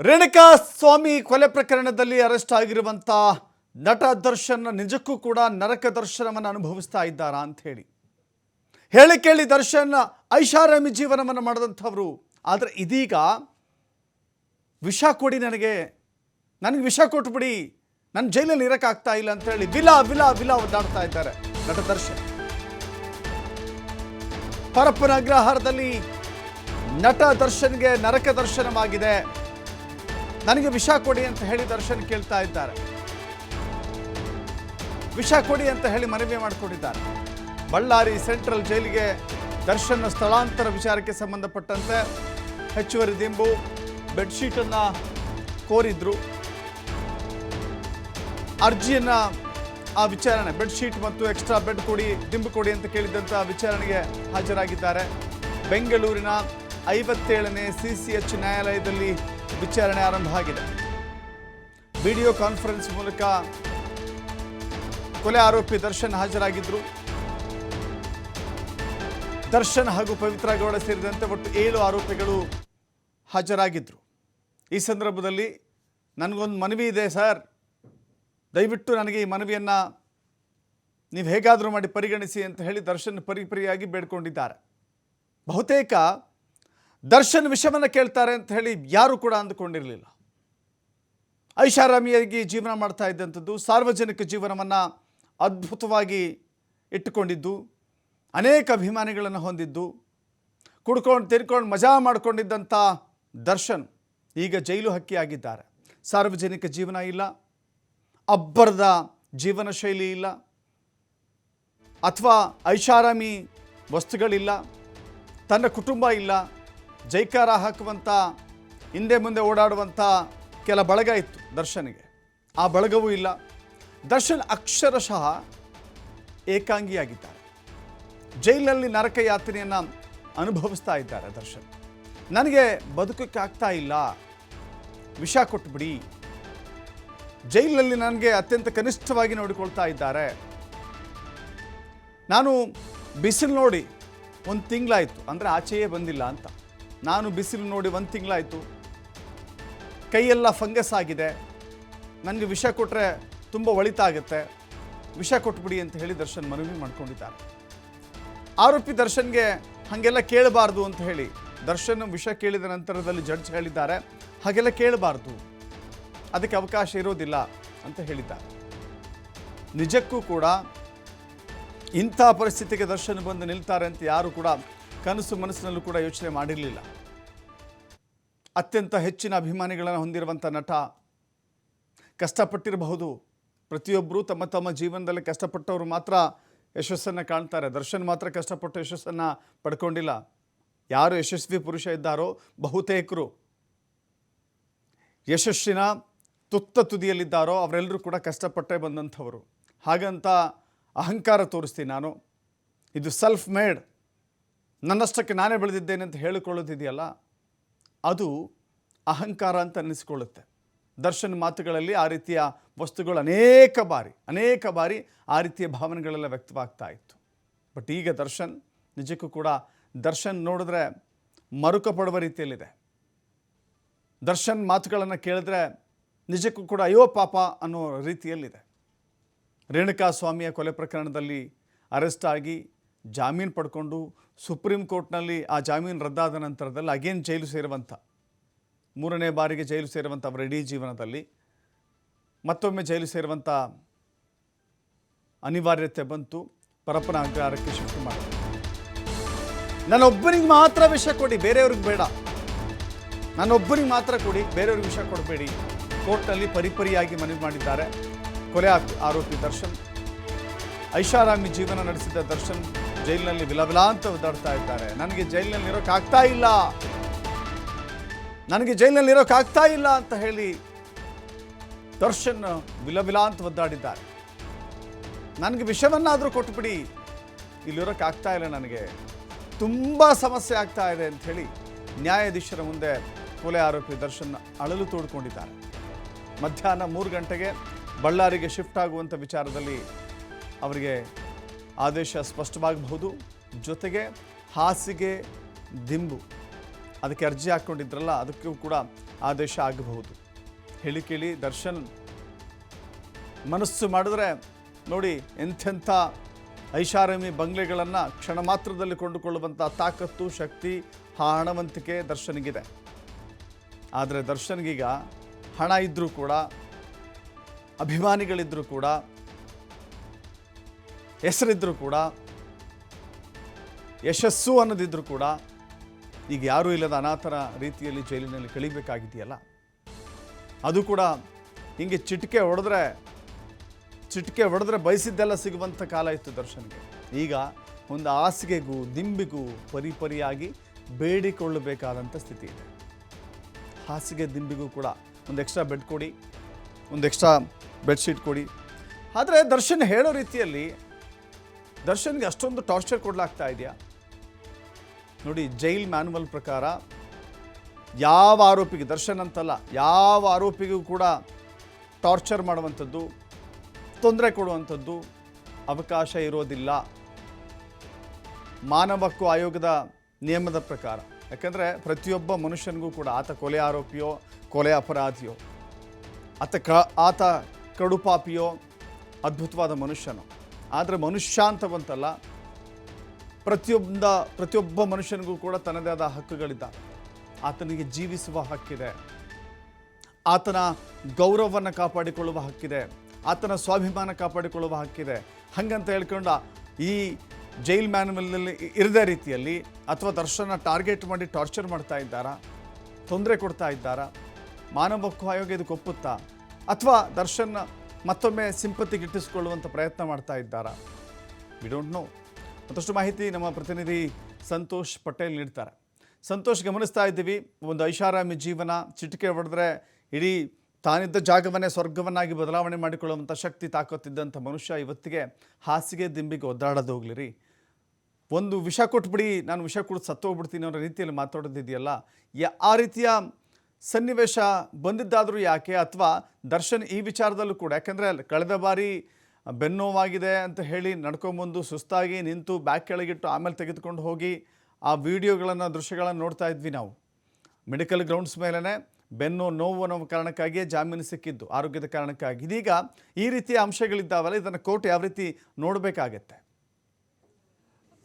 ರೇಣುಕಾ ಸ್ವಾಮಿ ಕೊಲೆ ಪ್ರಕರಣದಲ್ಲಿ ಅರೆಸ್ಟ್ ಆಗಿರುವಂಥ ನಟ ದರ್ಶನ್ ನಿಜಕ್ಕೂ ಕೂಡ ನರಕ ದರ್ಶನವನ್ನು ಅನುಭವಿಸ್ತಾ ಇದ್ದಾರಾ ಅಂತ ಹೇಳಿ. ಹೇಳಿ ಕೇಳಿ ದರ್ಶನ್ ಐಷಾರಾಮಿ ಜೀವನವನ್ನು ಮಾಡಿದಂಥವ್ರು. ಆದರೆ ಇದೀಗ ವಿಷ ಕೊಡಿ ನನಗೆ. ನನಗೆ ವಿಷ ಕೊಟ್ಬಿಡಿ ನನ್ನ ಜೈಲಲ್ಲಿ ಇರೋಕ್ಕಾಗ್ತಾ ಇಲ್ಲ ಅಂತ ಹೇಳಿ ವಿಲ ವಿಲ ವಿಲ ಒದ್ದಾಡ್ತಾ ಇದ್ದಾರೆ ನಟ ದರ್ಶನ್. ಪರಪ್ಪನ ಅಗ್ರಹಾರದಲ್ಲಿ ನಟ ದರ್ಶನ್ಗೆ ನರಕ ದರ್ಶನವಾಗಿದೆ. ನನಗೆ ವಿಷ ಕೊಡಿ ಅಂತ ಹೇಳಿ ದರ್ಶನ್ ಕೇಳ್ತಾ ಇದ್ದಾರೆ. ವಿಷ ಕೊಡಿ ಅಂತ ಹೇಳಿ ಮನವಿ ಮಾಡಿಕೊಂಡಿದ್ದಾರೆ ಬಳ್ಳಾರಿ ಸೆಂಟ್ರಲ್ ಜೈಲಿಗೆ ದರ್ಶನ್ ಸ್ಥಳಾಂತರ ವಿಚಾರಕ್ಕೆ ಸಂಬಂಧಪಟ್ಟಂತೆ ಹೆಚ್ಚುವರಿ ದಿಂಬು, ಬೆಡ್ಶೀಟನ್ನು ಕೋರಿದ್ರು. ಅರ್ಜಿಯನ್ನ ಆ ವಿಚಾರಣೆ, ಬೆಡ್ಶೀಟ್ ಮತ್ತು ಎಕ್ಸ್ಟ್ರಾ ಬೆಡ್ ಕೊಡಿ, ದಿಂಬು ಕೊಡಿ ಅಂತ ಕೇಳಿದಂಥ ವಿಚಾರಣೆಗೆ ಹಾಜರಾಗಿದ್ದಾರೆ. ಬೆಂಗಳೂರಿನ ಐವತ್ತೇಳನೇ ಸಿ ಸಿ ಎಚ್ ನ್ಯಾಯಾಲಯದಲ್ಲಿ ವಿಚಾರಣೆ ಆರಂಭ ಆಗಿದೆ. ವಿಡಿಯೋ ಕಾನ್ಫರೆನ್ಸ್ ಮೂಲಕ ಕೊಲೆ ಆರೋಪಿ ದರ್ಶನ್ ಹಾಜರಾಗಿದ್ದರು ದರ್ಶನ್ ಹಾಗೂ ಪವಿತ್ರ ಗೌಡ ಸೇರಿದಂತೆ ಒಟ್ಟು ಏಳು ಆರೋಪಿಗಳು ಹಾಜರಾಗಿದ್ದರು ಈ ಸಂದರ್ಭದಲ್ಲಿ ನನಗೊಂದು ಮನವಿ ಇದೆ ಸರ್. ದಯವಿಟ್ಟು ನನಗೆ ಈ ಮನವಿಯನ್ನು ನೀವು ಹೇಗಾದರೂ ಮಾಡಿ ಪರಿಗಣಿಸಿ ಅಂತ ಹೇಳಿ ದರ್ಶನ್ ಪರಿಪರಿಯಾಗಿ ಬೇಡ್ಕೊಂಡಿದ್ದಾರೆ. ಬಹುತೇಕ ದರ್ಶನ್ ವಿಷವನ್ನು ಕೇಳ್ತಾರೆ ಅಂತ ಹೇಳಿ ಯಾರೂ ಕೂಡ ಅಂದುಕೊಂಡಿರಲಿಲ್ಲ. ಐಷಾರಾಮಿಯಾಗಿ ಜೀವನ ಮಾಡ್ತಾ ಇದ್ದಂಥದ್ದು ಸಾರ್ವಜನಿಕ ಜೀವನವನ್ನು ಅದ್ಭುತವಾಗಿ ಇಟ್ಟುಕೊಂಡಿದ್ದು, ಅನೇಕ ಅಭಿಮಾನಿಗಳನ್ನು ಹೊಂದಿದ್ದು, ಕುಡ್ಕೊಂಡು ತಿರ್ಕೊಂಡು ಮಜಾ ಮಾಡಿಕೊಂಡಿದ್ದಂಥ ದರ್ಶನ್ ಈಗ ಜೈಲು ಹಕ್ಕಿಯಾಗಿದ್ದಾರೆ ಸಾರ್ವಜನಿಕ ಜೀವನ ಇಲ್ಲ, ಅಬ್ಬರದ ಜೀವನ ಶೈಲಿ ಇಲ್ಲ, ಅಥವಾ ಐಷಾರಾಮಿ ವಸ್ತುಗಳಿಲ್ಲ, ತನ್ನ ಕುಟುಂಬ ಇಲ್ಲ ಜೈಕಾರ ಹಾಕುವಂಥ, ಹಿಂದೆ ಮುಂದೆ ಓಡಾಡುವಂಥ ಕೆಲ ಬಳಗ ಇತ್ತು ದರ್ಶನ್ಗೆ. ಆ ಬಳಗವೂ ಇಲ್ಲ. ದರ್ಶನ್ ಅಕ್ಷರಶಃ ಏಕಾಂಗಿಯಾಗಿದ್ದಾರೆ. ಜೈಲಲ್ಲಿ ನರಕ ಯಾತ್ರೆಯನ್ನು ಅನುಭವಿಸ್ತಾ ಇದ್ದಾರೆ ದರ್ಶನ್. ನನಗೆ ಬದುಕಕ್ಕೆ ಆಗ್ತಾ ಇಲ್ಲ. ವಿಷ ಕೊಟ್ಬಿಡಿ. ಜೈಲಿನಲ್ಲಿ ನನಗೆ ಅತ್ಯಂತ ಕನಿಷ್ಠವಾಗಿ ನೋಡಿಕೊಳ್ತಾ ಇದ್ದಾರೆ. ನಾನು ಬಿಸಿಲು ನೋಡಿ ಒಂದು ತಿಂಗಳಾಯಿತು. ಅಂದರೆ ಆಚೆಯೇ ಬಂದಿಲ್ಲ ಅಂತ. ನಾನು ಬಿಸಿಲು ನೋಡಿ ಒಂದು ತಿಂಗಳಾಯಿತು. ಕೈಯೆಲ್ಲ ಫಂಗಸ್ ಆಗಿದೆ. ನನಗೆ ವಿಷ ಕೊಟ್ಟರೆ ತುಂಬ ಒಳಿತಾಗುತ್ತೆ ವಿಷ ಕೊಟ್ಬಿಡಿ ಅಂತ ಹೇಳಿ ದರ್ಶನ್ ಮನವಿ ಮಾಡ್ಕೊಂಡಿದ್ದಾರೆ. ಆರೋಪಿ ದರ್ಶನ್ಗೆ ಹಾಗೆಲ್ಲ ಕೇಳಬಾರ್ದು ಅಂತ ಹೇಳಿ ದರ್ಶನ್ ವಿಷ ಕೇಳಿದ ನಂತರದಲ್ಲಿ ಜಡ್ಜ್ ಹೇಳಿದ್ದಾರೆ. ಹಾಗೆಲ್ಲ ಕೇಳಬಾರ್ದು. ಅದಕ್ಕೆ ಅವಕಾಶ ಇರೋದಿಲ್ಲ ಅಂತ ಹೇಳಿದ್ದಾರೆ. ನಿಜಕ್ಕೂ ಕೂಡ ಇಂಥ ಪರಿಸ್ಥಿತಿಗೆ ದರ್ಶನ್ ಬಂದು ನಿಲ್ತಾರೆ ಅಂತ ಯಾರು ಕೂಡ ಕನಸು ಮನಸ್ಸಿನಲ್ಲೂ ಕೂಡ ಯೋಚನೆ ಮಾಡಿರಲಿಲ್ಲ. ಅತ್ಯಂತ ಹೆಚ್ಚಿನ ಅಭಿಮಾನಿಗಳನ್ನು ಹೊಂದಿರುವಂಥ ನಟ ಕಷ್ಟಪಟ್ಟಿರಬಹುದು. ಪ್ರತಿಯೊಬ್ಬರೂ ತಮ್ಮ ತಮ್ಮ ಜೀವನದಲ್ಲಿ ಕಷ್ಟಪಟ್ಟವರು ಮಾತ್ರ ಯಶಸ್ಸನ್ನು ಕಾಣ್ತಾರೆ. ದರ್ಶನ್ ಮಾತ್ರ ಕಷ್ಟಪಟ್ಟು ಯಶಸ್ಸನ್ನು ಪಡ್ಕೊಂಡಿಲ್ಲ. ಯಾರು ಯಶಸ್ವಿ ಪುರುಷ ಇದ್ದಾರೋ ಬಹುತೇಕರು ಯಶಸ್ಸಿನ ತುತ್ತ ತುದಿಯಲ್ಲಿದ್ದಾರೋ ಅವರೆಲ್ಲರೂ ಕೂಡ ಕಷ್ಟಪಟ್ಟೇ ಬಂದಂಥವರು. ಹಾಗಂತ ಅಹಂಕಾರ ತೋರಿಸ್ತೀನಿ ನಾನು. ಇದು ಸೆಲ್ಫ್ ಮೇಡ್ ನನ್ನಷ್ಟಕ್ಕೆ ನಾನೇ ಬೆಳೆದಿದ್ದೇನೆ ಅಂತ ಹೇಳಿಕೊಳ್ಳೋದಿದೆಯಲ್ಲ ಅದು ಅಹಂಕಾರ ಅಂತ ಅನ್ನಿಸಿಕೊಳ್ಳುತ್ತೆ. ದರ್ಶನ್ ಮಾತುಗಳಲ್ಲಿ ಆ ರೀತಿಯ ವಸ್ತುಗಳು ಅನೇಕ ಬಾರಿ ಅನೇಕ ಬಾರಿ ಆ ರೀತಿಯ ಭಾವನೆಗಳೆಲ್ಲ ವ್ಯಕ್ತವಾಗ್ತಾ ಇತ್ತು. ಬಟ್ ಈಗ ದರ್ಶನ್, ನಿಜಕ್ಕೂ ಕೂಡ ದರ್ಶನ್ ನೋಡಿದ್ರೆ ಮರುಕ ಪಡುವ ರೀತಿಯಲ್ಲಿದೆ. ದರ್ಶನ್ ಮಾತುಗಳನ್ನು ಕೇಳಿದ್ರೆ ನಿಜಕ್ಕೂ ಕೂಡ ಅಯ್ಯೋ ಪಾಪ ಅನ್ನೋ ರೀತಿಯಲ್ಲಿದೆ. ರೇಣುಕಾ ಸ್ವಾಮಿಯ ಕೊಲೆ ಪ್ರಕರಣದಲ್ಲಿ ಅರೆಸ್ಟ್ ಆಗಿ ಜಾಮೀನು ಪಡ್ಕೊಂಡು ಸುಪ್ರೀಂ ಕೋರ್ಟ್ನಲ್ಲಿ ಆ ಜಾಮೀನು ರದ್ದಾದ ನಂತರದಲ್ಲಿ ಅಗೇನ್ ಜೈಲು ಸೇರುವಂಥ ಮೂರನೇ ಬಾರಿಗೆ ಜೈಲು ಸೇರುವಂಥ ಅವರ ಇಡೀ ಜೀವನದಲ್ಲಿ ಮತ್ತೊಮ್ಮೆ ಜೈಲು ಸೇರುವಂಥ ಅನಿವಾರ್ಯತೆ ಬಂತು, ಪರಪ್ಪನ ಅಗ್ರಹಾರಕ್ಕೆ ಶಿಫ್ಟ್ ಮಾಡಿದ್ರು. ನನ್ನೊಬ್ಬನಿಗೆ ಮಾತ್ರ ವಿಷ ಕೊಡಿ, ಬೇರೆಯವ್ರಿಗೆ ಬೇಡ. ನನ್ನೊಬ್ಬನಿಗೆ ಮಾತ್ರ ಕೊಡಿ, ಬೇರೆಯವ್ರಿಗೆ ವಿಷ ಕೊಡಬೇಡಿ. ಕೋರ್ಟ್ನಲ್ಲಿ ಪರಿಪರಿಯಾಗಿ ಮನವಿ ಮಾಡಿದ್ದಾರೆ. ಕೊಲೆ ಆರೋಪಿ ದರ್ಶನ್, ಐಷಾರಾಮಿ ಜೀವನ ನಡೆಸಿದ ದರ್ಶನ್ ಜೈಲಿನಲ್ಲಿ ವಿಲವಿಲ ಅಂತ ಒದ್ದಾಡ್ತಾ ಇದ್ದಾರೆ. ನನಗೆ ಜೈಲಿನಲ್ಲಿ ಇರೋಕ್ಕಾಗ್ತಾ ಇಲ್ಲ. ನನಗೆ ಜೈಲಿನಲ್ಲಿ ಇರೋಕ್ಕಾಗ್ತಾ ಇಲ್ಲ ಅಂತ ಹೇಳಿ ದರ್ಶನ್ ವಿಲವಿಲ ಅಂತ ಒದ್ದಾಡಿದ್ದಾರೆ. ನನಗೆ ವಿಷವನ್ನಾದರೂ ಕೊಟ್ಬಿಡಿ. ಇಲ್ಲಿರೋಕ್ಕಾಗ್ತಾ ಇಲ್ಲ ನನಗೆ. ತುಂಬ ಸಮಸ್ಯೆ ಆಗ್ತಾ ಇದೆ ಹೇಳಿ ನ್ಯಾಯಾಧೀಶರ ಮುಂದೆ ಕೊಲೆ ಆರೋಪಿ ದರ್ಶನ್ ಅಳಲು ತೋಡ್ಕೊಂಡಿದ್ದಾರೆ. ಮಧ್ಯಾಹ್ನ ಮೂರು ಗಂಟೆಗೆ ಬಳ್ಳಾರಿಗೆ ಶಿಫ್ಟ್ ಆಗುವಂಥ ವಿಚಾರದಲ್ಲಿ ಅವರಿಗೆ ಆದೇಶ ಸ್ಪಷ್ಟವಾಗಬಹುದು. ಜೊತೆಗೆ ಹಾಸಿಗೆ ದಿಂಬು, ಅದಕ್ಕೆ ಅರ್ಜಿ ಹಾಕ್ಕೊಂಡಿದ್ರಲ್ಲ, ಅದಕ್ಕೂ ಕೂಡ ಆದೇಶ ಆಗಬಹುದು. ಹೇಳಿ ಕೇಳಿ, ದರ್ಶನ್, ಮನಸ್ಸು ಮಾಡಿದ್ರೆ ನೋಡಿ, ಎಂಥೆಂಥ ಐಷಾರಾಮಿ ಬಂಗ್ಲೆಗಳನ್ನು ಕ್ಷಣ ಮಾತ್ರದಲ್ಲಿ ಕೊಂಡುಕೊಳ್ಳುವಂಥ ತಾಕತ್ತು, ಶಕ್ತಿ, ಆ ಹಣವಂತಿಕೆ ದರ್ಶನ್ಗಿದೆ. ಆದರೆ ದರ್ಶನ್ಗೀಗ ಹಣ ಇದ್ದರೂ ಕೂಡ ಅಭಿಮಾನಿಗಳಿದ್ದರೂ ಕೂಡ ಹೆಸರಿದ್ದರೂ ಕೂಡ, ಯಶಸ್ಸು ಅನ್ನೋದಿದ್ರೂ ಕೂಡ, ಈಗ ಯಾರೂ ಇಲ್ಲದ ಅನಾಥರ ರೀತಿಯಲ್ಲಿ ಜೈಲಿನಲ್ಲಿ ಕಳಿಬೇಕಾಗಿದೆಯಲ್ಲ? ಅದು ಕೂಡ ಹಿಂಗೆ ಚಿಟಿಕೆ ಹೊಡೆದ್ರೆ ಚಿಟಿಕೆ ಹೊಡೆದ್ರೆ ಬಯಸಿದ್ದೆಲ್ಲ ಸಿಗುವಂಥ ಕಾಲ ಇತ್ತು ದರ್ಶನ್ಗೆ. ಈಗ ಒಂದು ಹಾಸಿಗೆಗೂ, ದಿಂಬಿಗೂ ಪರಿಪರಿಯಾಗಿ ಬೇಡಿಕೊಳ್ಳಬೇಕಾದಂಥ ಸ್ಥಿತಿ ಇದೆ. ಹಾಸಿಗೆ, ದಿಂಬಿಗೂ ಕೂಡ ಒಂದು ಎಕ್ಸ್ಟ್ರಾ ಬೆಡ್ ಕೊಡಿ, ಒಂದು ಎಕ್ಸ್ಟ್ರಾ ಬೆಡ್ಶೀಟ್ ಕೊಡಿ. ಆದರೆ ದರ್ಶನ್ ಹೇಳೋ ರೀತಿಯಲ್ಲಿ ದರ್ಶನ್ಗೆ ಅಷ್ಟೊಂದು ಟಾರ್ಚರ್ ಕೊಡಲಾಗ್ತಾ ಇದೆಯಾ? ನೋಡಿ ಜೈಲ್ ಮ್ಯಾನುವಲ್ ಪ್ರಕಾರ ಯಾವ ಆರೋಪಿಗೆ, ದರ್ಶನ್ ಅಂತಲ್ಲ, ಯಾವ ಆರೋಪಿಗೂ ಕೂಡ ಟಾರ್ಚರ್ ಮಾಡುವಂಥದ್ದು, ತೊಂದರೆ ಕೊಡುವಂಥದ್ದು ಅವಕಾಶ ಇರೋದಿಲ್ಲ. ಮಾನವ ಹಕ್ಕು ಆಯೋಗದ ನಿಯಮದ ಪ್ರಕಾರ. ಯಾಕಂದರೆ ಪ್ರತಿಯೊಬ್ಬ ಮನುಷ್ಯನಿಗೂ ಕೂಡ ಆತ ಕೊಲೆ ಆರೋಪಿಯೋ, ಕೊಲೆ ಅಪರಾಧಿಯೋ, ಆತ ಕ, ಆತ ಕಡುಪಾಪಿಯೋ, ಅದ್ಭುತವಾದ ಮನುಷ್ಯನು. ಆದರೆ ಮನುಷ್ಯ ಅಂತ ಬಂತಲ್ಲ, ಪ್ರತಿಯೊಬ್ಬ ಪ್ರತಿಯೊಬ್ಬ ಮನುಷ್ಯನಿಗೂ ಕೂಡ ತನ್ನದೇ ಆದ ಹಕ್ಕುಗಳಿದ್ದ. ಆತನಿಗೆ ಜೀವಿಸುವ ಹಕ್ಕಿದೆ. ಆತನ ಗೌರವವನ್ನು ಕಾಪಾಡಿಕೊಳ್ಳುವ ಹಕ್ಕಿದೆ. ಆತನ ಸ್ವಾಭಿಮಾನ ಕಾಪಾಡಿಕೊಳ್ಳುವ ಹಕ್ಕಿದೆ. ಹಂಗಂತ ಹೇಳ್ಕೊಂಡ ಈ ಜೈಲ್ ಮ್ಯಾನ್ಯಲ್ನಲ್ಲಿ ಇರದೇ ರೀತಿಯಲ್ಲಿ ಅಥವಾ ದರ್ಶನ ಟಾರ್ಗೆಟ್ ಮಾಡಿ ಟಾರ್ಚರ್ ಮಾಡ್ತಾ ಇದ್ದಾರಾ? ತೊಂದರೆ ಕೊಡ್ತಾ ಇದ್ದಾರಾ? ಮಾನವ ಹಕ್ಕು ಆಯೋಗ ಇದಕ್ಕೆ ಒಪ್ಪುತ್ತಾ? ಅಥವಾ ದರ್ಶನ್ ಮತ್ತೊಮ್ಮೆ ಸಿಂಪತಿ ಗಿಟ್ಟಿಸಿಕೊಳ್ಳುವಂಥ ಪ್ರಯತ್ನ ಮಾಡ್ತಾ ಇದ್ದಾರಾ? ವಿ ಡೋಂಟ್ ನೋ ಮತ್ತಷ್ಟು ಮಾಹಿತಿ ನಮ್ಮ ಪ್ರತಿನಿಧಿ ಸಂತೋಷ್ ಪಟೇಲ್ ನೀಡ್ತಾರೆ. ಸಂತೋಷ್, ಗಮನಿಸ್ತಾ ಇದ್ದೀವಿ. ಒಂದು ಐಷಾರಾಮಿ ಜೀವನ, ಚಿಟಿಕೆ ಹೊಡೆದ್ರೆ ಇಡೀ ತಾನಿದ್ದ ಜಾಗವನ್ನೇ, ಸ್ವರ್ಗವನ್ನಾಗಿ ಬದಲಾವಣೆ ಮಾಡಿಕೊಳ್ಳುವಂಥ ಶಕ್ತಿ ತಾಕತ್ತಿದ್ದಂಥ ಮನುಷ್ಯ ಇವತ್ತಿಗೆ ಹಾಸಿಗೆ ದಿಂಬಿಗೆ ಒದ್ದಾಡೋದು ಹೋಗ್ಲಿರಿ. ಒಂದು ವಿಷ ಕೊಟ್ಬಿಡಿ, ನಾನು ವಿಷ ಕುಡಿದು ಸತ್ತೋಗ್ಬಿಡ್ತೀನಿ ಅನ್ನೋ ರೀತಿಯಲ್ಲಿ ಮಾತಾಡೋದಿದೆಯಲ್ಲ ಆ ರೀತಿಯ ಸನ್ನಿವೇಶ ಬಂದಿದ್ದಾದರೂ ಯಾಕೆ ಅಥವಾ ದರ್ಶನ್ ಈ ವಿಚಾರದಲ್ಲೂ ಕೂಡ, ಯಾಕೆಂದರೆ ಕಳೆದ ಬಾರಿ ಬೆನ್ನೋವಾಗಿದೆ ಅಂತ ಹೇಳಿ ನಡ್ಕೊಂಬಂದು ಸುಸ್ತಾಗಿ ನಿಂತು ಬ್ಯಾಗ್ ಕೆಳಗಿಟ್ಟು ಆಮೇಲೆ ತೆಗೆದುಕೊಂಡು ಹೋಗಿ ಆ ವಿಡಿಯೋಗಳನ್ನು, ದೃಶ್ಯಗಳನ್ನು ನೋಡ್ತಾ ಇದ್ವಿ ನಾವು. ಮೆಡಿಕಲ್ ಗ್ರೌಂಡ್ಸ್ ಮೇಲೇ ಬೆನ್ನು ನೋವು ಅನ್ನೋ ಕಾರಣಕ್ಕಾಗಿಯೇ ಜಾಮೀನು ಸಿಕ್ಕಿದ್ದು, ಆರೋಗ್ಯದ ಕಾರಣಕ್ಕಾಗಿ. ಇದೀಗ ಈ ರೀತಿಯ ಅಂಶಗಳಿದ್ದಾವಲ್ಲ, ಇದನ್ನು ಕೋರ್ಟ್ ಯಾವ ರೀತಿ ನೋಡಬೇಕಾಗತ್ತೆ?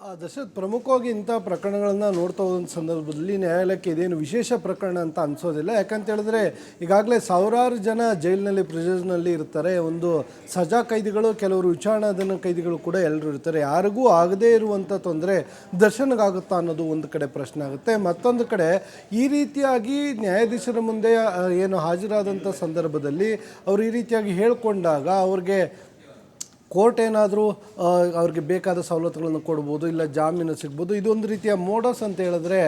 ದಶರಥ್ ಪ್ರಮುಖವಾಗಿ ಇಂಥ ಪ್ರಕರಣಗಳನ್ನು ನೋಡ್ತಾ ಹೋದಂಥ ಸಂದರ್ಭದಲ್ಲಿ ನ್ಯಾಯಾಲಯಕ್ಕೆ ಇದೇನು ವಿಶೇಷ ಪ್ರಕರಣ ಅಂತ ಅನ್ಸೋದಿಲ್ಲ. ಯಾಕಂತ ಹೇಳಿದ್ರೆ ಈಗಾಗಲೇ ಸಾವಿರಾರು ಜನ ಜೈಲಿನಲ್ಲಿ, ಪ್ರಿಸರ್ನಲ್ಲಿ ಇರ್ತಾರೆ. ಒಂದು ಸಜಾ ಕೈದಿಗಳು, ಕೆಲವರು ವಿಚಾರಣಾಧೀನ ಕೈದಿಗಳು ಕೂಡ ಎಲ್ಲರೂ ಇರ್ತಾರೆ. ಯಾರಿಗೂ ಆಗದೇ ಇರುವಂಥ ತೊಂದರೆ ದರ್ಶನಗಾಗುತ್ತಾ ಅನ್ನೋದು ಒಂದು ಕಡೆ ಪ್ರಶ್ನೆ ಆಗುತ್ತೆ. ಮತ್ತೊಂದು ಕಡೆ ಈ ರೀತಿಯಾಗಿ ನ್ಯಾಯಾಧೀಶರ ಮುಂದೆ ಏನು ಹಾಜರಾದಂಥ ಸಂದರ್ಭದಲ್ಲಿ ಅವರು ಈ ರೀತಿಯಾಗಿ ಹೇಳಿಕೊಂಡಾಗ ಅವ್ರಿಗೆ ಕೋರ್ಟ್ ಏನಾದರೂ ಅವ್ರಿಗೆ ಬೇಕಾದ ಸವಲತ್ತುಗಳನ್ನು ಕೊಡ್ಬೋದು, ಇಲ್ಲ ಜಾಮೀನು ಸಿಗ್ಬೋದು, ಇದೊಂದು ರೀತಿಯ ಮೋಡಸ್ ಅಂತ ಹೇಳಿದ್ರೆ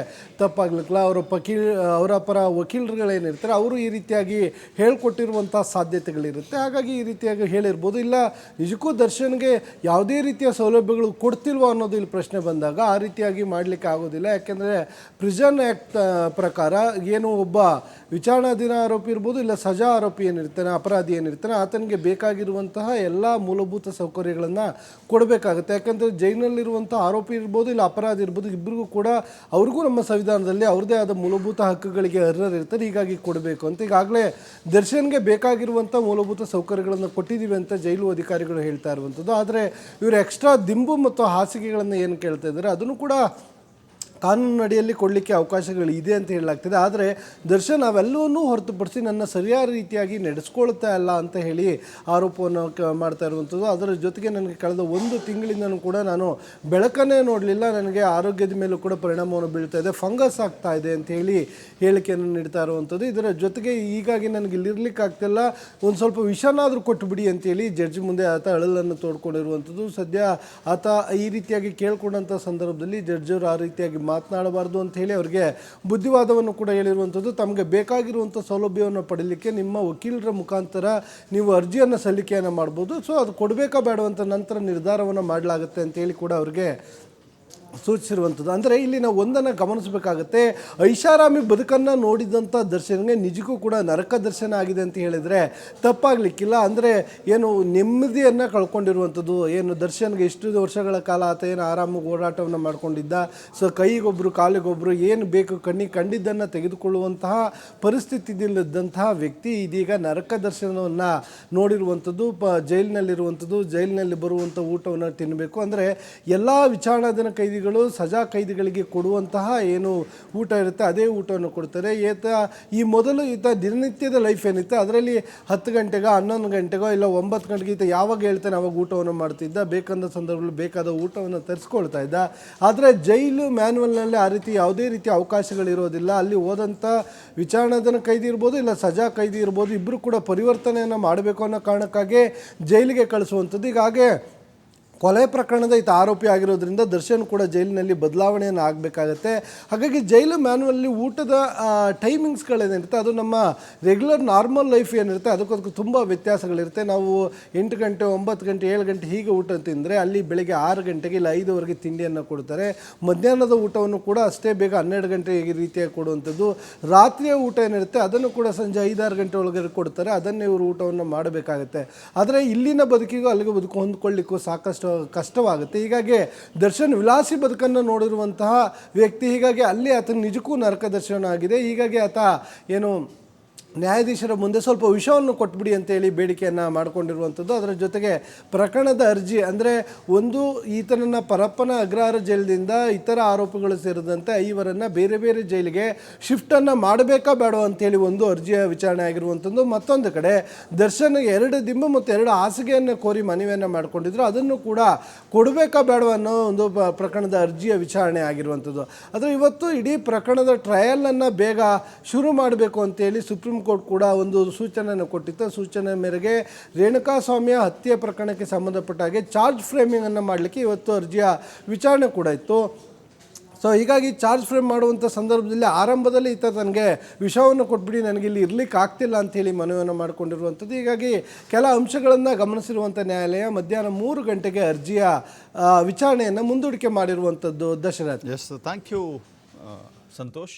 ತಪ್ಪಾಗ್ಲಿಕ್ಕಲ್ಲ. ಅವರ ಪಕೀಲ್ ಅವರ ಪರ ವಕೀಲರುಗಳೇನಿರ್ತಾರೆ, ಅವರು ಈ ರೀತಿಯಾಗಿ ಹೇಳ್ಕೊಟ್ಟಿರುವಂಥ ಸಾಧ್ಯತೆಗಳಿರುತ್ತೆ. ಹಾಗಾಗಿ ಈ ರೀತಿಯಾಗಿ ಹೇಳಿರ್ಬೋದು. ಇಲ್ಲ, ನಿಜಕ್ಕೂ ದರ್ಶನ್ಗೆ ಯಾವುದೇ ರೀತಿಯ ಸೌಲಭ್ಯಗಳು ಕೊಡ್ತಿಲ್ವೋ ಅನ್ನೋದು ಇಲ್ಲಿ ಪ್ರಶ್ನೆ ಬಂದಾಗ ಆ ರೀತಿಯಾಗಿ ಮಾಡಲಿಕ್ಕೆ ಆಗೋದಿಲ್ಲ. ಯಾಕೆಂದರೆ ಪ್ರಿಸನ್ ಆ್ಯಕ್ಟ್ ಪ್ರಕಾರ ಏನು ಒಬ್ಬ ವಿಚಾರಣಾಧೀನ ಆರೋಪಿ ಇರ್ಬೋದು, ಇಲ್ಲ ಸಜಾ ಆರೋಪಿ ಏನಿರ್ತಾನೆ, ಅಪರಾಧಿ ಏನಿರ್ತಾನೆ, ಆತನಿಗೆ ಬೇಕಾಗಿರುವಂತಹ ಎಲ್ಲ ಮೂಲಭೂತ ಸೌಕರ್ಯಗಳನ್ನು ಕೊಡಬೇಕಾಗುತ್ತೆ. ಯಾಕಂದರೆ ಜೈಲಿನಲ್ಲಿರುವಂಥ ಆರೋಪಿ ಇರ್ಬೋದು, ಇಲ್ಲ ಅಪರಾಧಿ ಇರ್ಬೋದು ಇಬ್ಬರಿಗೂ ಕೂಡ ಅವ್ರಿಗೂ ನಮ್ಮ ಸಂವಿಧಾನದಲ್ಲಿ ಅವ್ರದ್ದೇ ಆದ ಮೂಲಭೂತ ಹಕ್ಕುಗಳಿಗೆ ಅರ್ಹರಿರ್ತಾರೆ ಹೀಗಾಗಿ ಕೊಡಬೇಕು ಅಂತ. ಈಗಾಗಲೇ ದರ್ಶನ್ಗೆ ಬೇಕಾಗಿರುವಂಥ ಮೂಲಭೂತ ಸೌಕರ್ಯಗಳನ್ನು ಕೊಟ್ಟಿದ್ದೀವಿ ಅಂತ ಜೈಲು ಅಧಿಕಾರಿಗಳು ಹೇಳ್ತಾ ಇರುವಂಥದ್ದು. ಆದರೆ ಇವರು ಎಕ್ಸ್ಟ್ರಾ ದಿಂಬು ಮತ್ತು ಹಾಸಿಗೆಗಳನ್ನು ಏನು ಕೇಳ್ತಾ ಇದ್ದಾರೆ, ಅದನ್ನು ಕೂಡ ಕಾನೂನು ಅಡಿಯಲ್ಲಿ ಕೊಡಲಿಕ್ಕೆ ಅವಕಾಶಗಳು ಇದೆ ಅಂತ ಹೇಳಲಾಗ್ತದೆ. ಆದರೆ ದರ್ಶನ್ ಅವೆಲ್ಲವನ್ನೂ ಹೊರತುಪಡಿಸಿ ನನ್ನ ಸರಿಯಾದ ರೀತಿಯಾಗಿ ನಡೆಸ್ಕೊಳ್ತಾ ಇಲ್ಲ ಅಂತ ಹೇಳಿ ಆರೋಪವನ್ನು ಮಾಡ್ತಾ ಇರುವಂಥದ್ದು. ಅದರ ಜೊತೆಗೆ ನನಗೆ ಕಳೆದ ಒಂದು ತಿಂಗಳಿಂದನೂ ಕೂಡ ನಾನು ಬೆಳಕನ್ನೇ ನೋಡಲಿಲ್ಲ. ನನಗೆ ಆರೋಗ್ಯದ ಮೇಲೂ ಕೂಡ ಪರಿಣಾಮವನ್ನು ಬೀಳ್ತಾ ಇದೆ. ಫಂಗಸ್ ಆಗ್ತಾ ಇದೆ ಅಂತ ಹೇಳಿ ಹೇಳಿಕೆಯನ್ನು ನೀಡ್ತಾ ಇರುವಂಥದ್ದು. ಇದರ ಜೊತೆಗೆ ಹೀಗಾಗಿ ನನಗೆ ಇಲ್ಲಿರ್ಲಿಕ್ಕೆ ಆಗ್ತಿಲ್ಲ. ಒಂದು ಸ್ವಲ್ಪ ವಿಷನಾದರೂ ಕೊಟ್ಟುಬಿಡಿ ಅಂತೇಳಿ ಜಡ್ಜ್ ಮುಂದೆ ಆತ ಅಳಲನ್ನು ತೋಡ್ಕೊಂಡಿರುವಂಥದ್ದು. ಸದ್ಯ ಆತ ಈ ರೀತಿಯಾಗಿ ಕೇಳ್ಕೊಂಡಂಥ ಸಂದರ್ಭದಲ್ಲಿ ಜಡ್ಜರು ಆ ರೀತಿಯಾಗಿ ಮಾತನಾಡಬಾರ್ದು ಅಂತ ಹೇಳಿ ಅವರಿಗೆ ಬುದ್ಧಿವಾದವನ್ನು ಕೂಡ ಹೇಳಿರುವಂಥದ್ದು. ತಮಗೆ ಬೇಕಾಗಿರುವಂಥ ಸೌಲಭ್ಯವನ್ನು ಪಡೀಲಿಕ್ಕೆ ನಿಮ್ಮ ವಕೀಲರ ಮುಖಾಂತರ ನೀವು ಅರ್ಜಿಯನ್ನು ಸಲ್ಲಿಕೆಯನ್ನು ಮಾಡ್ಬೋದು. ಸೊ ಅದು ಕೊಡಬೇಕಾ ಬೇಡವಂತ ನಂತರ ನಿರ್ಧಾರವನ್ನು ಮಾಡಲಾಗುತ್ತೆ ಅಂತೇಳಿ ಕೂಡ ಅವ್ರಿಗೆ ಸೂಚಿಸಿರುವಂಥದ್ದು ಅಂದರೆ ಇಲ್ಲಿ ನಾವು ಒಂದನ್ನು ಗಮನಿಸಬೇಕಾಗತ್ತೆ. ಐಷಾರಾಮಿ ಬದುಕನ್ನು ನೋಡಿದಂಥ ದರ್ಶನಗೆ ನಿಜಕ್ಕೂ ಕೂಡ ನರಕ ದರ್ಶನ ಆಗಿದೆ ಅಂತ ಹೇಳಿದರೆ ತಪ್ಪಾಗಲಿಕ್ಕಿಲ್ಲ. ಅಂದರೆ ಏನು ನೆಮ್ಮದಿಯನ್ನು ಕಳ್ಕೊಂಡಿರುವಂಥದ್ದು ಏನು ದರ್ಶನ್ಗೆ ಎಷ್ಟು ವರ್ಷಗಳ ಕಾಲ ಆತ ಏನು ಆರಾಮಾಗಿ ಓಡಾಟವನ್ನು ಮಾಡ್ಕೊಂಡಿದ್ದ. ಸೊ ಕೈಗೊಬ್ಬರು ಕಾಲಿಗೊಬ್ಬರು ಏನು ಬೇಕು ಕಣ್ಣಿಗೆ ಕಂಡಿದ್ದನ್ನು ತೆಗೆದುಕೊಳ್ಳುವಂತಹ ಪರಿಸ್ಥಿತಿದಿಲ್ಲದಂತಹ ವ್ಯಕ್ತಿ ಇದೀಗ ನರಕ ದರ್ಶನವನ್ನು ನೋಡಿರುವಂಥದ್ದು ಪ ಜೈಲಿನಲ್ಲಿರುವಂಥದ್ದು ಜೈಲಿನಲ್ಲಿ ಬರುವಂಥ ಊಟವನ್ನು ತಿನ್ನಬೇಕು ಅಂದರೆ ಎಲ್ಲ ವಿಚಾರಣಾಧೀನ ಕೈದಿಗಳು ಸಜಾ ಕೈದಿಗಳಿಗೆ ಕೊಡುವಂತಹ ಏನು ಊಟ ಇರುತ್ತೆ ಅದೇ ಊಟವನ್ನು ಕೊಡ್ತಾರೆ. ಈತ ಈ ಮೊದಲು ಈತ ದಿನನಿತ್ಯದ ಲೈಫ್ ಏನಿತ್ತು, ಅದರಲ್ಲಿ ಹತ್ತು ಗಂಟೆಗೋ, ಹನ್ನೊಂದು ಗಂಟೆಗೋ, ಇಲ್ಲ ಒಂಬತ್ತು ಗಂಟೆಗೆ ಈತ ಯಾವಾಗ ಹೇಳ್ತಾನೆ ಅವಾಗ ಊಟವನ್ನು ಮಾಡ್ತಿದ್ದ, ಬೇಕಂದ ಸಂದರ್ಭದಲ್ಲಿ ಬೇಕಾದ ಊಟವನ್ನು ತರಿಸ್ಕೊಳ್ತಾ ಇದ್ದ. ಆದರೆ ಜೈಲು ಮ್ಯಾನ್ಯಲ್ನಲ್ಲಿ ಆ ರೀತಿ ಯಾವುದೇ ರೀತಿಯ ಅವಕಾಶಗಳಿರೋದಿಲ್ಲ. ಅಲ್ಲಿ ಹೋದಂಥ ವಿಚಾರಣಾಧನ ಕೈದಿ ಇರ್ಬೋದು, ಇಲ್ಲ ಸಜಾ ಕೈದಿ ಇರ್ಬೋದು ಇಬ್ಬರು ಕೂಡ ಪರಿವರ್ತನೆಯನ್ನು ಮಾಡಬೇಕು ಅನ್ನೋ ಕಾರಣಕ್ಕಾಗಿ ಜೈಲಿಗೆ ಕಳಿಸುವಂಥದ್ದು. ಈಗ ಹಾಗೆ ಕೊಲೆ ಪ್ರಕರಣದ ಈತ ಆರೋಪಿ ಆಗಿರೋದ್ರಿಂದ ದರ್ಶನ್ ಕೂಡ ಜೈಲಿನಲ್ಲಿ ಬದಲಾವಣೆಯನ್ನು ಆಗಬೇಕಾಗತ್ತೆ. ಹಾಗಾಗಿ ಜೈಲು ಮ್ಯಾನುವಲ್ಲಿ ಊಟದ ಟೈಮಿಂಗ್ಸ್ಗಳೇನಿರುತ್ತೆ ಅದು ನಮ್ಮ ರೆಗ್ಯುಲರ್ ನಾರ್ಮಲ್ ಲೈಫ್ ಏನಿರುತ್ತೆ ಅದಕ್ಕೊಂದು ತುಂಬ ವ್ಯತ್ಯಾಸಗಳಿರುತ್ತೆ. ನಾವು ಎಂಟು ಗಂಟೆ, ಒಂಬತ್ತು ಗಂಟೆ, ಏಳು ಗಂಟೆ ಹೀಗೆ ಊಟ ತಿಂದರೆ ಅಲ್ಲಿ ಬೆಳಗ್ಗೆ ಆರು ಗಂಟೆಗೆ ಇಲ್ಲ ಐದುವರೆಗೆ ತಿಂಡಿಯನ್ನು ಕೊಡ್ತಾರೆ. ಮಧ್ಯಾಹ್ನದ ಊಟವನ್ನು ಕೂಡ ಅಷ್ಟೇ ಬೇಗ ಹನ್ನೆರಡು ಗಂಟೆ ಈ ರೀತಿಯಾಗಿ ಕೊಡುವಂಥದ್ದು. ರಾತ್ರಿಯ ಊಟ ಏನಿರುತ್ತೆ, ಅದನ್ನು ಕೂಡ ಸಂಜೆ ಐದಾರು ಗಂಟೆ ಒಳಗೆ ಕೊಡ್ತಾರೆ. ಅದನ್ನೇ ಇವರು ಊಟವನ್ನು ಮಾಡಬೇಕಾಗತ್ತೆ. ಆದರೆ ಇಲ್ಲಿನ ಬದುಕಿಗೂ ಅಲ್ಲಿಗೆ ಬದುಕು ಹೊಂದ್ಕೊಳ್ಳಿಕ್ಕೂ ಸಾಕಷ್ಟು ಕಷ್ಟವಾಗುತ್ತೆ. ಹೀಗಾಗಿ ದರ್ಶನ್ ವಿಲಾಸಿ ಬದುಕನ್ನು ನೋಡಿರುವಂತಹ ವ್ಯಕ್ತಿ, ಹೀಗಾಗಿ ಅಲ್ಲಿ ಆತನ ನಿಜಕ್ಕೂ ನರಕ ದರ್ಶನ ಆಗಿದೆ ಹೀಗಾಗಿ ಆತ ಏನು ನ್ಯಾಯಾಧೀಶರ ಮುಂದೆ ಸ್ವಲ್ಪ ವಿಷವನ್ನು ಕೊಟ್ಬಿಡಿ ಅಂತೇಳಿ ಬೇಡಿಕೆಯನ್ನು ಮಾಡಿಕೊಂಡಿರುವಂಥದ್ದು. ಅದರ ಜೊತೆಗೆ ಪ್ರಕರಣದ ಅರ್ಜಿ, ಅಂದರೆ ಒಂದು ಈತನನ್ನು ಪರಪ್ಪನ ಅಗ್ರಹಾರ ಜೈಲಿನಿಂದ ಇತರ ಆರೋಪಿಗಳು ಸೇರಿದಂತೆ ಐವರನ್ನು ಬೇರೆ ಬೇರೆ ಜೈಲಿಗೆ ಶಿಫ್ಟನ್ನು ಮಾಡಬೇಕಾ ಬೇಡ ಅಂತೇಳಿ ಒಂದು ಅರ್ಜಿಯ ವಿಚಾರಣೆ ಆಗಿರುವಂಥದ್ದು. ಮತ್ತೊಂದು ಕಡೆ ದರ್ಶನ್ ಎರಡು ದಿಂಬು ಮತ್ತು ಎರಡು ಹಾಸಿಗೆಯನ್ನು ಕೋರಿ ಮನವಿಯನ್ನು ಮಾಡಿಕೊಂಡಿದ್ರು. ಅದನ್ನು ಕೂಡ ಕೊಡಬೇಕಾ ಬೇಡ ಅನ್ನೋ ಒಂದು ಪ್ರಕರಣದ ಅರ್ಜಿಯ ವಿಚಾರಣೆ ಆಗಿರುವಂಥದ್ದು. ಆದರೆ ಇವತ್ತು ಇಡೀ ಪ್ರಕರಣದ ಟ್ರಯಲನ್ನು ಬೇಗ ಶುರು ಮಾಡಬೇಕು ಅಂತೇಳಿ ಸುಪ್ರೀಂ ಕೋರ್ಟ್ ಕೂಡ ಒಂದು ಸೂಚನೆಯನ್ನು ಕೊಟ್ಟಿತ್ತು. ಸೂಚನೆ ಮೇರೆಗೆ ರೇಣುಕಾಸ್ವಾಮಿಯ ಹತ್ಯೆ ಪ್ರಕರಣಕ್ಕೆ ಸಂಬಂಧಪಟ್ಟ ಹಾಗೆ ಚಾರ್ಜ್ ಫ್ರೇಮಿಂಗನ್ನು ಮಾಡಲಿಕ್ಕೆ ಇವತ್ತು ಅರ್ಜಿಯ ವಿಚಾರಣೆ ಕೂಡ ಇತ್ತು. ಸೊ ಹೀಗಾಗಿ ಚಾರ್ಜ್ ಫ್ರೇಮ್ ಮಾಡುವಂಥ ಸಂದರ್ಭದಲ್ಲಿ ಆರಂಭದಲ್ಲಿ ಈತ ನನಗೆ ವಿಷವನ್ನು ಕೊಟ್ಬಿಡಿ, ನನಗೆ ಇಲ್ಲಿ ಇರ್ಲಿಕ್ಕೆ ಆಗ್ತಿಲ್ಲ ಅಂತೇಳಿ ಮನವಿಯನ್ನು ಮಾಡಿಕೊಂಡಿರುವಂಥದ್ದು. ಹೀಗಾಗಿ ಕೆಲ ಅಂಶಗಳನ್ನು ಗಮನಿಸಿರುವಂಥ ನ್ಯಾಯಾಲಯ ಮಧ್ಯಾಹ್ನ ಮೂರು ಗಂಟೆಗೆ ಅರ್ಜಿಯ ವಿಚಾರಣೆಯನ್ನು ಮುಂದೂಡಿಕೆ ಮಾಡಿರುವಂಥದ್ದು Dasharath. Yes thank you Santosh.